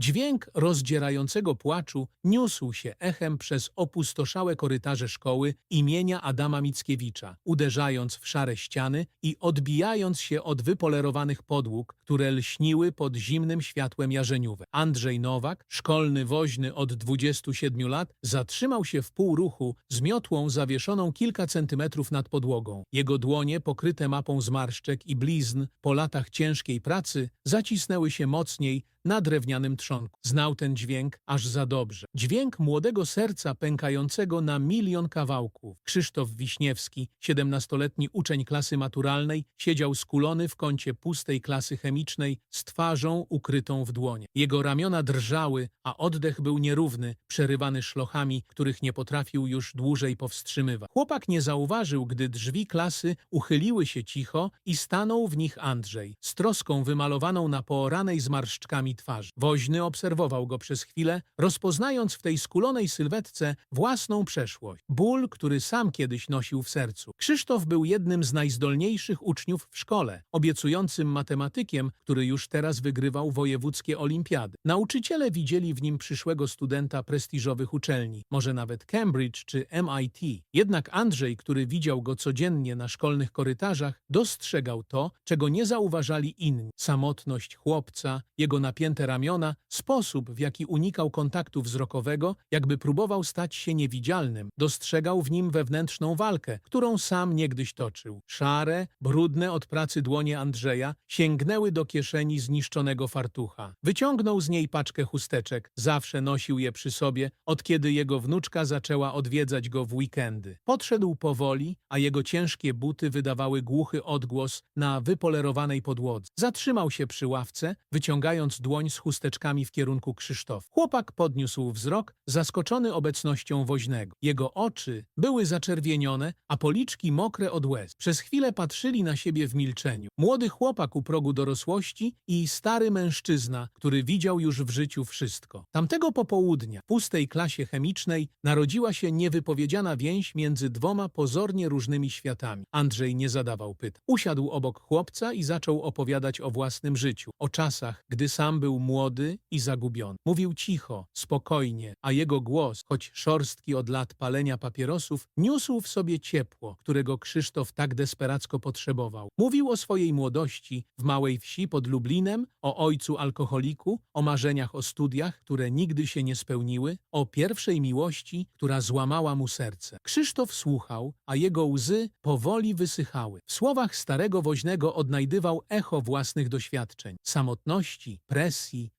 Dźwięk rozdzierającego płaczu niósł się echem przez opustoszałe korytarze szkoły imienia Adama Mickiewicza, uderzając w szare ściany i odbijając się od wypolerowanych podłóg, które lśniły pod zimnym światłem jarzeniówek. Andrzej Nowak, szkolny woźny od 27 lat, zatrzymał się w pół ruchu z miotłą zawieszoną kilka centymetrów nad podłogą. Jego dłonie, pokryte mapą zmarszczek i blizn po latach ciężkiej pracy, zacisnęły się mocniej na drewnianym trzonku. Znał ten dźwięk aż za dobrze. Dźwięk młodego serca pękającego na milion kawałków. Krzysztof Wiśniewski, siedemnastoletni uczeń klasy maturalnej, siedział skulony w kącie pustej klasy chemicznej z twarzą ukrytą w dłonie. Jego ramiona drżały, a oddech był nierówny, przerywany szlochami, których nie potrafił już dłużej powstrzymywać. Chłopak nie zauważył, gdy drzwi klasy uchyliły się cicho i stanął w nich Andrzej, z troską wymalowaną na pooranej zmarszczkami twarzy. Woźny obserwował go przez chwilę, rozpoznając w tej skulonej sylwetce własną przeszłość. Ból, który sam kiedyś nosił w sercu. Krzysztof był jednym z najzdolniejszych uczniów w szkole, obiecującym matematykiem, który już teraz wygrywał wojewódzkie olimpiady. Nauczyciele widzieli w nim przyszłego studenta prestiżowych uczelni, może nawet Cambridge czy MIT. Jednak Andrzej, który widział go codziennie na szkolnych korytarzach, dostrzegał to, czego nie zauważali inni. Samotność chłopca, jego napięte ramiona, sposób, w jaki unikał kontaktu wzrokowego, jakby próbował stać się niewidzialnym. Dostrzegał w nim wewnętrzną walkę, którą sam niegdyś toczył. Szare, brudne od pracy dłonie Andrzeja sięgnęły do kieszeni zniszczonego fartucha. Wyciągnął z niej paczkę chusteczek, zawsze nosił je przy sobie, od kiedy jego wnuczka zaczęła odwiedzać go w weekendy. Podszedł powoli, a jego ciężkie buty wydawały głuchy odgłos na wypolerowanej podłodze. Zatrzymał się przy ławce, wyciągając dłoń z chusteczkami w kierunku Krzysztofa. Chłopak podniósł wzrok, zaskoczony obecnością woźnego. Jego oczy były zaczerwienione, a policzki mokre od łez. Przez chwilę patrzyli na siebie w milczeniu. Młody chłopak u progu dorosłości i stary mężczyzna, który widział już w życiu wszystko. Tamtego popołudnia w pustej klasie chemicznej narodziła się niewypowiedziana więź między dwoma pozornie różnymi światami. Andrzej nie zadawał pytań. Usiadł obok chłopca i zaczął opowiadać o własnym życiu, o czasach, gdy sam był młody i zagubiony. Mówił cicho, spokojnie, a jego głos, choć szorstki od lat palenia papierosów, niósł w sobie ciepło, którego Krzysztof tak desperacko potrzebował. Mówił o swojej młodości w małej wsi pod Lublinem, o ojcu alkoholiku, o marzeniach o studiach, które nigdy się nie spełniły, o pierwszej miłości, która złamała mu serce. Krzysztof słuchał, a jego łzy powoli wysychały. W słowach starego woźnego odnajdywał echo własnych doświadczeń, samotności, presji,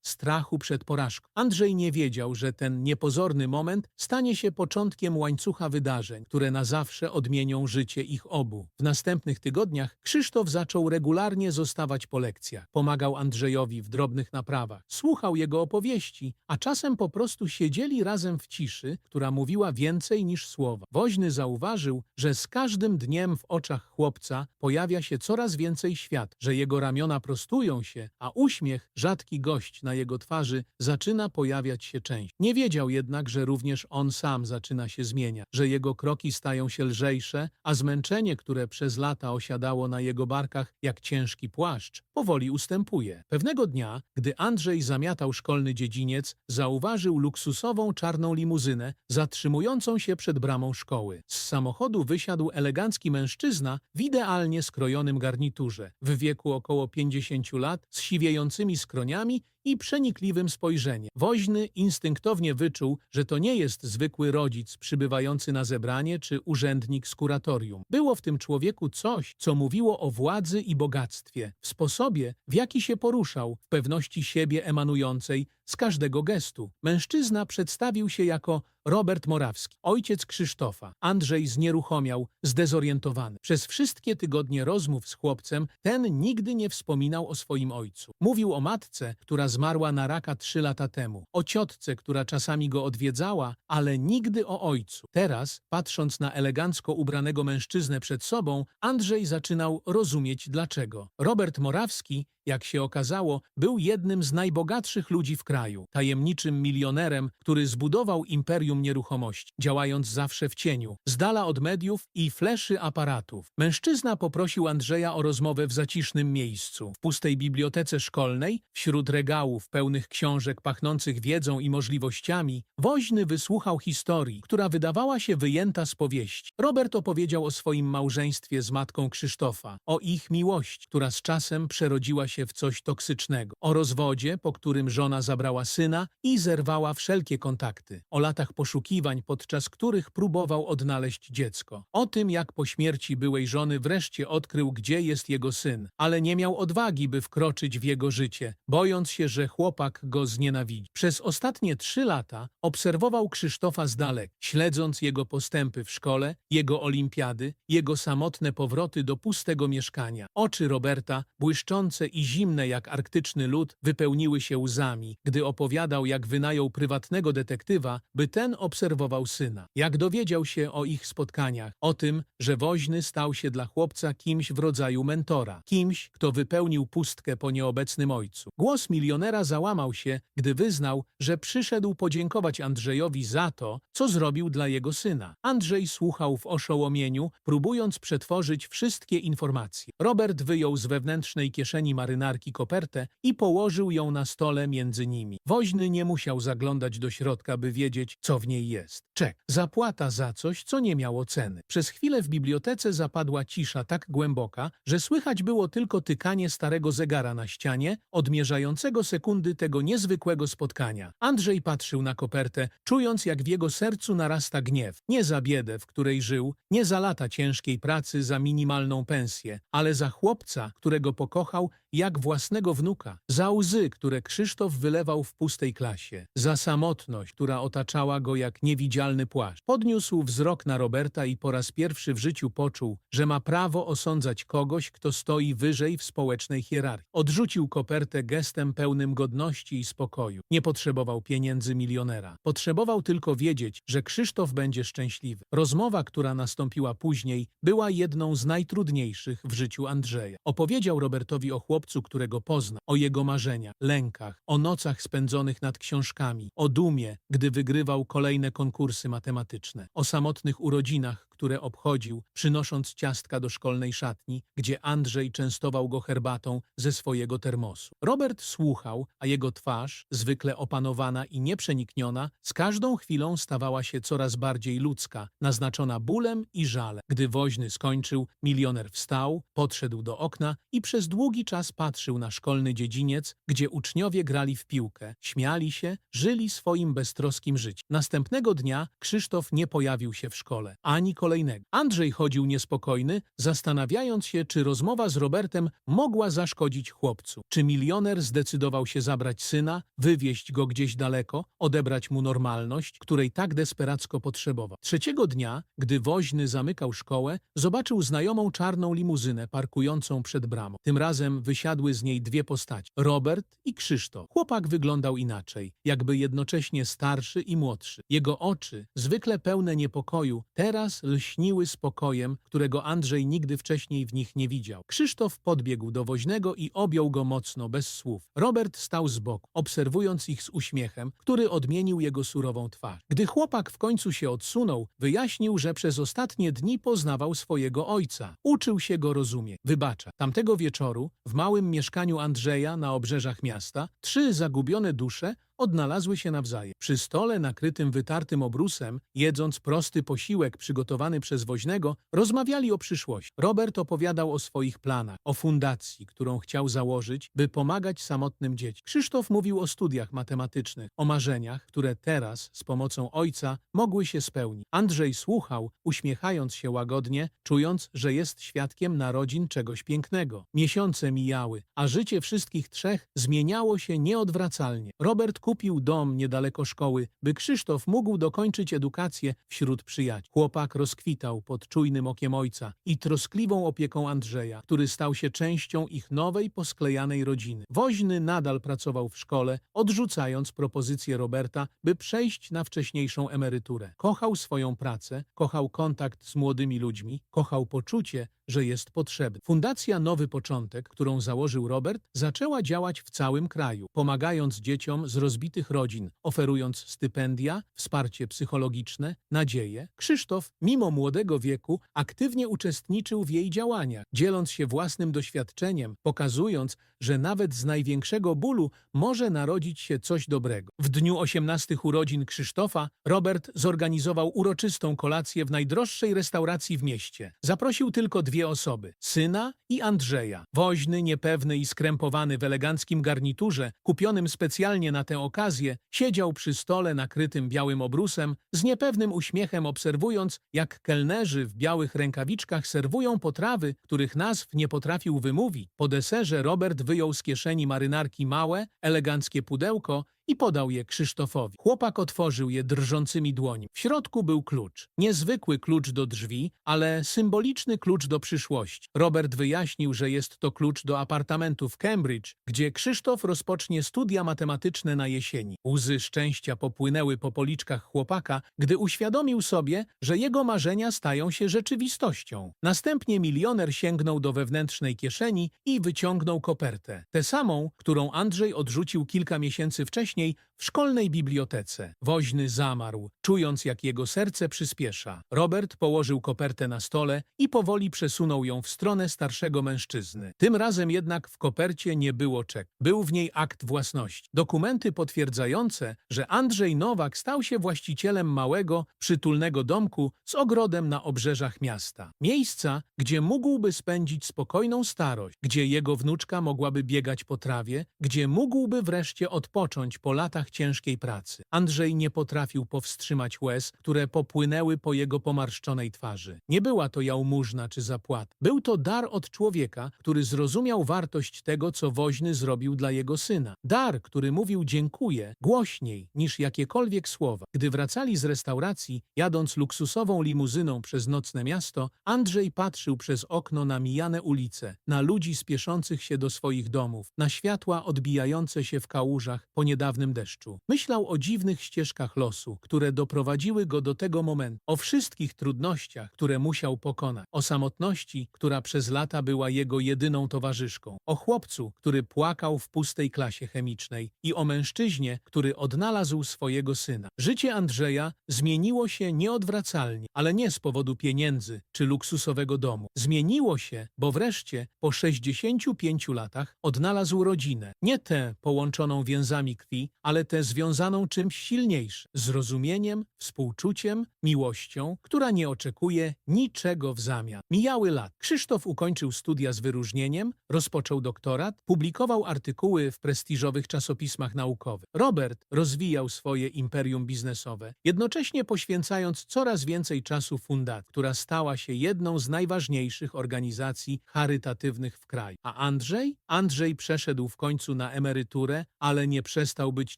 strachu przed porażką. Andrzej nie wiedział, że ten niepozorny moment stanie się początkiem łańcucha wydarzeń, które na zawsze odmienią życie ich obu. W następnych tygodniach Krzysztof zaczął regularnie zostawać po lekcjach. Pomagał Andrzejowi w drobnych naprawach, słuchał jego opowieści, a czasem po prostu siedzieli razem w ciszy, która mówiła więcej niż słowa. Woźny zauważył, że z każdym dniem w oczach chłopca pojawia się coraz więcej świat, że jego ramiona prostują się, a uśmiech, rzadki gość na jego twarzy, zaczyna pojawiać się częściej. Nie wiedział jednak, że również on sam zaczyna się zmieniać, że jego kroki stają się lżejsze, a zmęczenie, które przez lata osiadało na jego barkach jak ciężki płaszcz, powoli ustępuje. Pewnego dnia, gdy Andrzej zamiatał szkolny dziedziniec, zauważył luksusową czarną limuzynę zatrzymującą się przed bramą szkoły. Z samochodu wysiadł elegancki mężczyzna w idealnie skrojonym garniturze, w wieku około 50 lat, z siwiejącymi skroniami me i przenikliwym spojrzeniem. Woźny instynktownie wyczuł, że to nie jest zwykły rodzic przybywający na zebranie czy urzędnik z kuratorium. Było w tym człowieku coś, co mówiło o władzy i bogactwie, w sposobie, w jaki się poruszał, w pewności siebie emanującej z każdego gestu. Mężczyzna przedstawił się jako Robert Morawski, ojciec Krzysztofa. Andrzej znieruchomiał, zdezorientowany. Przez wszystkie tygodnie rozmów z chłopcem ten nigdy nie wspominał o swoim ojcu. Mówił o matce, która zmarła na raka trzy lata temu, o ciotce, która czasami go odwiedzała, ale nigdy o ojcu. Teraz, patrząc na elegancko ubranego mężczyznę przed sobą, Andrzej zaczynał rozumieć dlaczego. Robert Morawski jak się okazało, był jednym z najbogatszych ludzi w kraju, tajemniczym milionerem, który zbudował imperium nieruchomości, działając zawsze w cieniu, z dala od mediów i fleszy aparatów. Mężczyzna poprosił Andrzeja o rozmowę w zacisznym miejscu, w pustej bibliotece szkolnej, wśród regałów pełnych książek pachnących wiedzą i możliwościami, woźny wysłuchał historii, która wydawała się wyjęta z powieści. Robert opowiedział o swoim małżeństwie z matką Krzysztofa, o ich miłości, która z czasem przerodziła się w coś toksycznego, o rozwodzie, po którym żona zabrała syna i zerwała wszelkie kontakty, o latach poszukiwań, podczas których próbował odnaleźć dziecko, o tym, jak po śmierci byłej żony wreszcie odkrył, gdzie jest jego syn, ale nie miał odwagi, by wkroczyć w jego życie, bojąc się, że chłopak go znienawidzi. Przez ostatnie trzy lata obserwował Krzysztofa z daleka, śledząc jego postępy w szkole, jego olimpiady, jego samotne powroty do pustego mieszkania. Oczy Roberta, błyszczące i zimne jak arktyczny lód, wypełniły się łzami, gdy opowiadał, jak wynajął prywatnego detektywa, by ten obserwował syna. Jak dowiedział się o ich spotkaniach, o tym, że woźny stał się dla chłopca kimś w rodzaju mentora, kimś, kto wypełnił pustkę po nieobecnym ojcu. Głos milionera załamał się, gdy wyznał, że przyszedł podziękować Andrzejowi za to, co zrobił dla jego syna. Andrzej słuchał w oszołomieniu, próbując przetworzyć wszystkie informacje. Robert wyjął z wewnętrznej kieszeni marynarki kopertę i położył ją na stole między nimi. Woźny nie musiał zaglądać do środka, by wiedzieć, co w niej jest. Czek. Zapłata za coś, co nie miało ceny. Przez chwilę w bibliotece zapadła cisza tak głęboka, że słychać było tylko tykanie starego zegara na ścianie, odmierzającego sekundy tego niezwykłego spotkania. Andrzej patrzył na kopertę, czując, jak w jego sercu narasta gniew. Nie za biedę, w której żył, nie za lata ciężkiej pracy za minimalną pensję, ale za chłopca, którego pokochał jak własnego wnuka, za łzy, które Krzysztof wylewał w pustej klasie, za samotność, która otaczała go jak niewidzialny płaszcz. Podniósł wzrok na Roberta i po raz pierwszy w życiu poczuł, że ma prawo osądzać kogoś, kto stoi wyżej w społecznej hierarchii. Odrzucił kopertę gestem pełnym godności i spokoju. Nie potrzebował pieniędzy milionera. Potrzebował tylko wiedzieć, że Krzysztof będzie szczęśliwy. Rozmowa, która nastąpiła później, była jedną z najtrudniejszych w życiu Andrzeja. Opowiedział Robertowi o chłopcu, którego pozna, o jego marzeniach, lękach, o nocach spędzonych nad książkami, o dumie, gdy wygrywał kolejne konkursy matematyczne, o samotnych urodzinach, które obchodził, przynosząc ciastka do szkolnej szatni, gdzie Andrzej częstował go herbatą ze swojego termosu. Robert słuchał, a jego twarz, zwykle opanowana i nieprzenikniona, z każdą chwilą stawała się coraz bardziej ludzka, naznaczona bólem i żalem. Gdy woźny skończył, milioner wstał, podszedł do okna i przez długi czas patrzył na szkolny dziedziniec, gdzie uczniowie grali w piłkę, śmiali się, żyli swoim beztroskim życiem. Następnego dnia Krzysztof nie pojawił się w szkole, ani kolejnego. Andrzej chodził niespokojny, zastanawiając się, czy rozmowa z Robertem mogła zaszkodzić chłopcu. Czy milioner zdecydował się zabrać syna, wywieźć go gdzieś daleko, odebrać mu normalność, której tak desperacko potrzebował. Trzeciego dnia, gdy woźny zamykał szkołę, zobaczył znajomą czarną limuzynę parkującą przed bramą. Tym razem wysiadły z niej dwie postaci, Robert i Krzysztof. Chłopak wyglądał inaczej, jakby jednocześnie starszy i młodszy. Jego oczy, zwykle pełne niepokoju, teraz lśniły spokojem, którego Andrzej nigdy wcześniej w nich nie widział. Krzysztof podbiegł do woźnego i objął go mocno, bez słów. Robert stał z boku, obserwując ich z uśmiechem, który odmienił jego surową twarz. Gdy chłopak w końcu się odsunął, wyjaśnił, że przez ostatnie dni poznawał swojego ojca. Uczył się go rozumieć, wybacza. Tamtego wieczoru, w małym mieszkaniu Andrzeja na obrzeżach miasta, trzy zagubione dusze odnalazły się nawzajem. Przy stole nakrytym wytartym obrusem, jedząc prosty posiłek przygotowany przez woźnego, rozmawiali o przyszłości. Robert opowiadał o swoich planach, o fundacji, którą chciał założyć, by pomagać samotnym dzieciom. Krzysztof mówił o studiach matematycznych, o marzeniach, które teraz, z pomocą ojca, mogły się spełnić. Andrzej słuchał, uśmiechając się łagodnie, czując, że jest świadkiem narodzin czegoś pięknego. Miesiące mijały, a życie wszystkich trzech zmieniało się nieodwracalnie. Robert kupił dom niedaleko szkoły, by Krzysztof mógł dokończyć edukację wśród przyjaciół. Chłopak rozkwitał pod czujnym okiem ojca i troskliwą opieką Andrzeja, który stał się częścią ich nowej, posklejanej rodziny. Woźny nadal pracował w szkole, odrzucając propozycję Roberta, by przejść na wcześniejszą emeryturę. Kochał swoją pracę, kochał kontakt z młodymi ludźmi, kochał poczucie, że jest potrzebny. Fundacja Nowy Początek, którą założył Robert, zaczęła działać w całym kraju, pomagając dzieciom z rozbitych rodzin, oferując stypendia, wsparcie psychologiczne, nadzieję. Krzysztof, mimo młodego wieku, aktywnie uczestniczył w jej działaniach, dzieląc się własnym doświadczeniem, pokazując, że nawet z największego bólu może narodzić się coś dobrego. W dniu 18 urodzin Krzysztofa Robert zorganizował uroczystą kolację w najdroższej restauracji w mieście. Zaprosił tylko dwie osoby, syna i Andrzeja. Woźny, niepewny i skrępowany w eleganckim garniturze, kupionym specjalnie na tę okazję, siedział przy stole nakrytym białym obrusem, z niepewnym uśmiechem obserwując, jak kelnerzy w białych rękawiczkach serwują potrawy, których nazw nie potrafił wymówić. Po deserze Robert wyjął z kieszeni marynarki małe, eleganckie pudełko i podał je Krzysztofowi. Chłopak otworzył je drżącymi dłońmi. W środku był klucz. Niezwykły klucz do drzwi, ale symboliczny klucz do przyszłości. Robert wyjaśnił, że jest to klucz do apartamentu w Cambridge, gdzie Krzysztof rozpocznie studia matematyczne na jesieni. Łzy szczęścia popłynęły po policzkach chłopaka, gdy uświadomił sobie, że jego marzenia stają się rzeczywistością. Następnie milioner sięgnął do wewnętrznej kieszeni i wyciągnął kopertę. Tę samą, którą Andrzej odrzucił kilka miesięcy wcześniej wcześniej w szkolnej bibliotece. Woźny zamarł, czując jak jego serce przyspiesza. Robert położył kopertę na stole i powoli przesunął ją w stronę starszego mężczyzny. Tym razem jednak w kopercie nie było czek. Był w niej akt własności. Dokumenty potwierdzające, że Andrzej Nowak stał się właścicielem małego, przytulnego domku z ogrodem na obrzeżach miasta. Miejsca, gdzie mógłby spędzić spokojną starość, gdzie jego wnuczka mogłaby biegać po trawie, gdzie mógłby wreszcie odpocząć po latach ciężkiej pracy. Andrzej nie potrafił powstrzymać łez, które popłynęły po jego pomarszczonej twarzy. Nie była to jałmużna czy zapłata. Był to dar od człowieka, który zrozumiał wartość tego, co woźny zrobił dla jego syna. Dar, który mówił dziękuję głośniej niż jakiekolwiek słowa. Gdy wracali z restauracji, jadąc luksusową limuzyną przez nocne miasto, Andrzej patrzył przez okno na mijane ulice, na ludzi spieszących się do swoich domów, na światła odbijające się w kałużach po niedawnym deszczu. Myślał o dziwnych ścieżkach losu, które doprowadziły go do tego momentu, o wszystkich trudnościach, które musiał pokonać, o samotności, która przez lata była jego jedyną towarzyszką, o chłopcu, który płakał w pustej klasie chemicznej i o mężczyźnie, który odnalazł swojego syna. Życie Andrzeja zmieniło się nieodwracalnie, ale nie z powodu pieniędzy czy luksusowego domu. Zmieniło się, bo wreszcie po 65 latach odnalazł rodzinę, nie tę połączoną więzami krwi, ale tę związaną czymś silniejszym, zrozumieniem, współczuciem, miłością, która nie oczekuje niczego w zamian. Mijały lat. Krzysztof ukończył studia z wyróżnieniem, rozpoczął doktorat, publikował artykuły w prestiżowych czasopismach naukowych. Robert rozwijał swoje imperium biznesowe, jednocześnie poświęcając coraz więcej czasu fundacji, która stała się jedną z najważniejszych organizacji charytatywnych w kraju. A Andrzej? Andrzej przeszedł w końcu na emeryturę, ale nie przestał być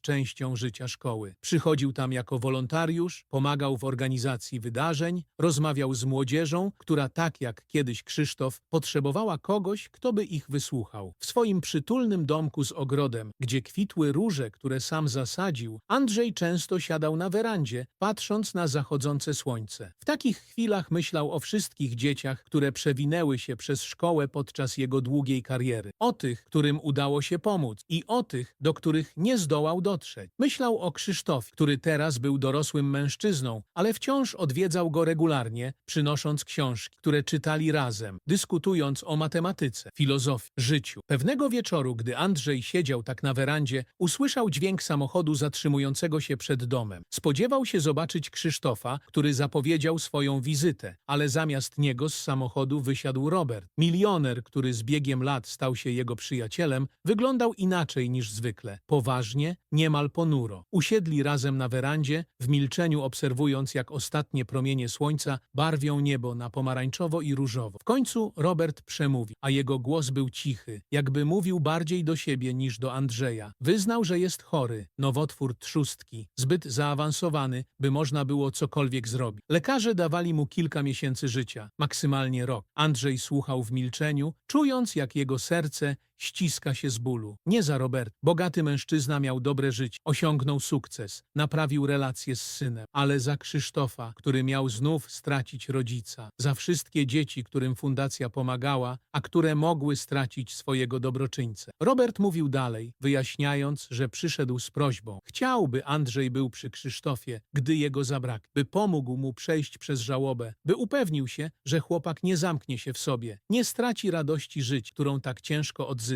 częścią życia szkoły. Przychodził tam jako wolontariusz, pomagał w organizacji wydarzeń, rozmawiał z młodzieżą, która tak jak kiedyś Krzysztof potrzebowała kogoś, kto by ich wysłuchał. W swoim przytulnym domku z ogrodem, gdzie kwitły róże, które sam zasadził, Andrzej często siadał na werandzie, patrząc na zachodzące słońce. W takich chwilach myślał o wszystkich dzieciach, które przewinęły się przez szkołę podczas jego długiej kariery. O tych, którym udało się pomóc i o tych, do których nie zdołał dotrzeć. Myślał o Krzysztofie, który teraz był dorosłym mężczyzną, ale wciąż odwiedzał go regularnie, przynosząc książki, które czytali razem, dyskutując o matematyce, filozofii, życiu. Pewnego wieczoru, gdy Andrzej siedział tak na werandzie, usłyszał dźwięk samochodu zatrzymującego się przed domem. Spodziewał się zobaczyć Krzysztofa, który zapowiedział swoją wizytę, ale zamiast niego z samochodu wysiadł Robert. Milioner, który z biegiem lat stał się jego przyjacielem, wyglądał inaczej niż zwykle. Poważnie, niemal ponuro. Usiedli razem na werandzie, w milczeniu obserwując, jak ostatnie promienie słońca barwią niebo na pomarańczowo i różowo. W końcu Robert przemówił, a jego głos był cichy, jakby mówił bardziej do siebie niż do Andrzeja. Wyznał, że jest chory, nowotwór trzustki, zbyt zaawansowany, by można było cokolwiek zrobić. Lekarze dawali mu kilka miesięcy życia, maksymalnie rok. Andrzej słuchał w milczeniu, czując, jak jego serce ściska się z bólu. Nie za Robert. Bogaty mężczyzna miał dobre życie, osiągnął sukces, naprawił relacje z synem, ale za Krzysztofa, który miał znów stracić rodzica, za wszystkie dzieci, którym fundacja pomagała, a które mogły stracić swojego dobroczyńcę. Robert mówił dalej, wyjaśniając, że przyszedł z prośbą. Chciałby Andrzej był przy Krzysztofie, gdy jego zabrak, by pomógł mu przejść przez żałobę, by upewnił się, że chłopak nie zamknie się w sobie, nie straci radości żyć, którą tak ciężko odzyskał.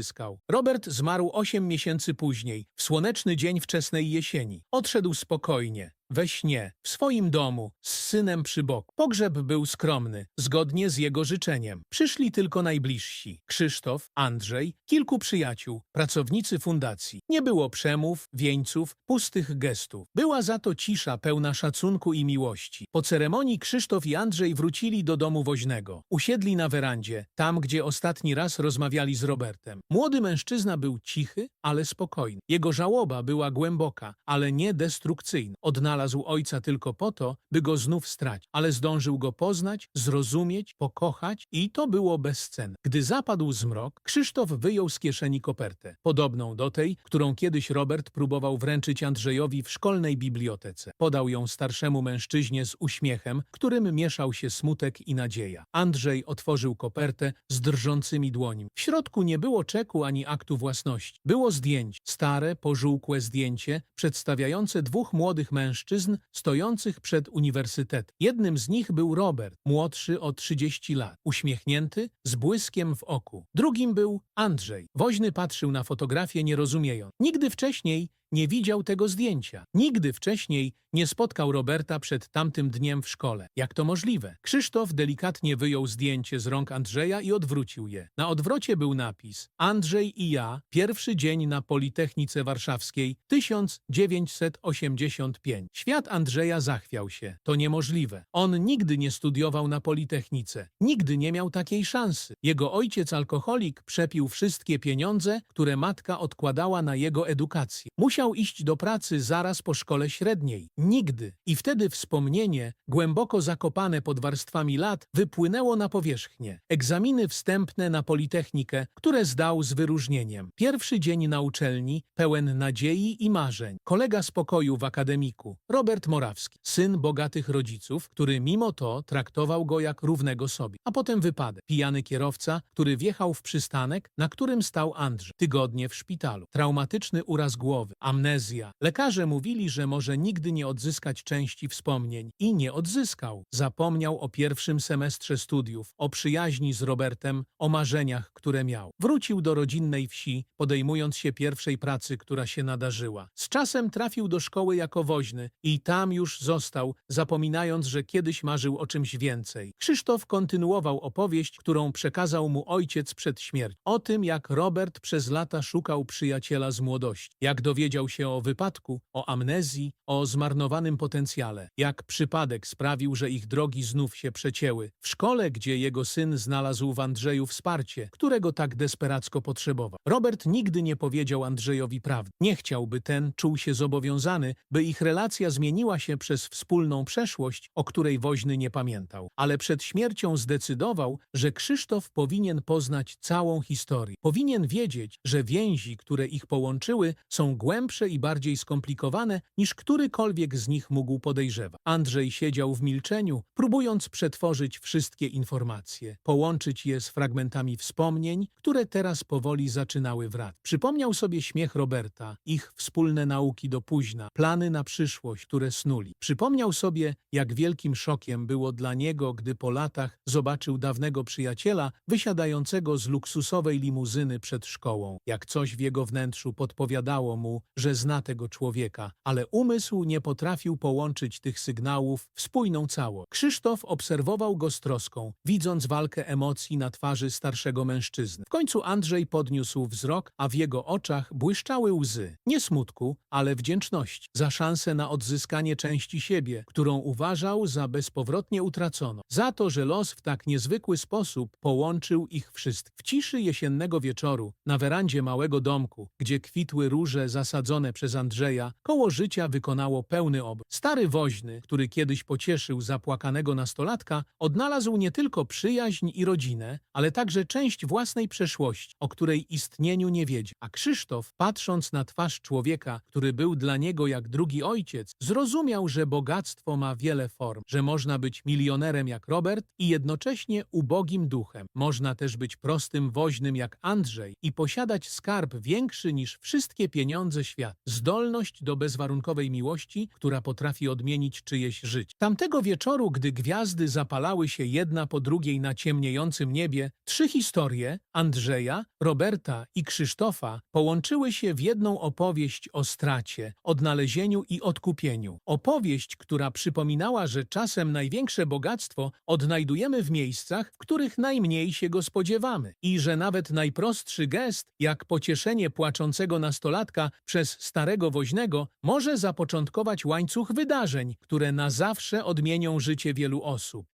Robert zmarł osiem miesięcy później, w słoneczny dzień wczesnej jesieni. Odszedł spokojnie, we śnie, w swoim domu, z synem przy boku. Pogrzeb był skromny, zgodnie z jego życzeniem. Przyszli tylko najbliżsi. Krzysztof, Andrzej, kilku przyjaciół, pracownicy fundacji. Nie było przemów, wieńców, pustych gestów. Była za to cisza pełna szacunku i miłości. Po ceremonii Krzysztof i Andrzej wrócili do domu woźnego. Usiedli na werandzie, tam gdzie ostatni raz rozmawiali z Robertem. Młody mężczyzna był cichy, ale spokojny. Jego żałoba była głęboka, ale nie destrukcyjna. Odnalazł ojca tylko po to, by go znów stracić, ale zdążył go poznać, zrozumieć, pokochać i to było bezcenne. Gdy zapadł zmrok, Krzysztof wyjął z kieszeni kopertę, podobną do tej, którą kiedyś Robert próbował wręczyć Andrzejowi w szkolnej bibliotece. Podał ją starszemu mężczyźnie z uśmiechem, którym mieszał się smutek i nadzieja. Andrzej otworzył kopertę z drżącymi dłońmi. W środku nie było czeku ani aktu własności. Było zdjęcie, stare, pożółkłe zdjęcie, przedstawiające dwóch młodych mężczyzn stojących przed uniwersytetem. Jednym z nich był Robert, młodszy o 30 lat, uśmiechnięty, z błyskiem w oku. Drugim był Andrzej. Woźny patrzył na fotografię nie rozumiejąc. Nigdy wcześniej nie widział tego zdjęcia. Nigdy wcześniej nie spotkał Roberta przed tamtym dniem w szkole. Jak to możliwe? Krzysztof delikatnie wyjął zdjęcie z rąk Andrzeja i odwrócił je. Na odwrocie był napis Andrzej i ja, pierwszy dzień na Politechnice Warszawskiej, 1985. Świat Andrzeja zachwiał się. To niemożliwe. On nigdy nie studiował na Politechnice. Nigdy nie miał takiej szansy. Jego ojciec alkoholik przepił wszystkie pieniądze, które matka odkładała na jego edukację. Musiał iść do pracy zaraz po szkole średniej. Nigdy. I wtedy wspomnienie, głęboko zakopane pod warstwami lat, wypłynęło na powierzchnię. Egzaminy wstępne na Politechnikę, które zdał z wyróżnieniem. Pierwszy dzień na uczelni, pełen nadziei i marzeń. Kolega z pokoju w akademiku, Robert Morawski, syn bogatych rodziców, który mimo to traktował go jak równego sobie. A potem wypadek. Pijany kierowca, który wjechał w przystanek, na którym stał Andrzej. Tygodnie w szpitalu. Traumatyczny uraz głowy. Amnezja. Lekarze mówili, że może nigdy nie odzyskać części wspomnień. I nie odzyskał. Zapomniał o pierwszym semestrze studiów, o przyjaźni z Robertem, o marzeniach, które miał. Wrócił do rodzinnej wsi, podejmując się pierwszej pracy, która się nadarzyła. Z czasem trafił do szkoły jako woźny i tam już został, zapominając, że kiedyś marzył o czymś więcej. Krzysztof kontynuował opowieść, którą przekazał mu ojciec przed śmiercią. O tym, jak Robert przez lata szukał przyjaciela z młodości. Jak dowiedział się o wypadku, o amnezji, o zmarnowanym potencjale. Jak przypadek sprawił, że ich drogi znów się przecięły. W szkole, gdzie jego syn znalazł w Andrzeju wsparcie, którego tak desperacko potrzebował. Robert nigdy nie powiedział Andrzejowi prawdy. Nie chciał, by ten czuł się zobowiązany, by ich relacja zmieniła się przez wspólną przeszłość, o której woźny nie pamiętał. Ale przed śmiercią zdecydował, że Krzysztof powinien poznać całą historię. Powinien wiedzieć, że więzi, które ich połączyły, są głębsze i bardziej skomplikowane, niż którykolwiek z nich mógł podejrzewać. Andrzej siedział w milczeniu, próbując przetworzyć wszystkie informacje, połączyć je z fragmentami wspomnień, które teraz powoli zaczynały wracać. Przypomniał sobie śmiech Roberta, ich wspólne nauki do późna, plany na przyszłość, które snuli. Przypomniał sobie, jak wielkim szokiem było dla niego, gdy po latach zobaczył dawnego przyjaciela wysiadającego z luksusowej limuzyny przed szkołą. Jak coś w jego wnętrzu podpowiadało mu, że zna tego człowieka, ale umysł nie potrafił połączyć tych sygnałów w spójną całość. Krzysztof obserwował go z troską, widząc walkę emocji na twarzy starszego mężczyzny. W końcu Andrzej podniósł wzrok, a w jego oczach błyszczały łzy. Nie smutku, ale wdzięczności. Za szansę na odzyskanie części siebie, którą uważał za bezpowrotnie utraconą. Za to, że los w tak niezwykły sposób połączył ich wszystkich. W ciszy jesiennego wieczoru, na werandzie małego domku, gdzie kwitły róże zasadzone prowadzone przez Andrzeja, koło życia wykonało pełny obrót. Stary woźny, który kiedyś pocieszył zapłakanego nastolatka, odnalazł nie tylko przyjaźń i rodzinę, ale także część własnej przeszłości, o której istnieniu nie wiedział. A Krzysztof, patrząc na twarz człowieka, który był dla niego jak drugi ojciec, zrozumiał, że bogactwo ma wiele form, że można być milionerem jak Robert i jednocześnie ubogim duchem. Można też być prostym woźnym jak Andrzej i posiadać skarb większy niż wszystkie pieniądze świata. Zdolność do bezwarunkowej miłości, która potrafi odmienić czyjeś życie. Tamtego wieczoru, gdy gwiazdy zapalały się jedna po drugiej na ciemniejącym niebie, trzy historie Andrzeja, Roberta i Krzysztofa połączyły się w jedną opowieść o stracie, odnalezieniu i odkupieniu. Opowieść, która przypominała, że czasem największe bogactwo odnajdujemy w miejscach, w których najmniej się go spodziewamy i że nawet najprostszy gest, jak pocieszenie płaczącego nastolatka przez starego woźnego, może zapoczątkować łańcuch wydarzeń, które na zawsze odmienią życie wielu osób.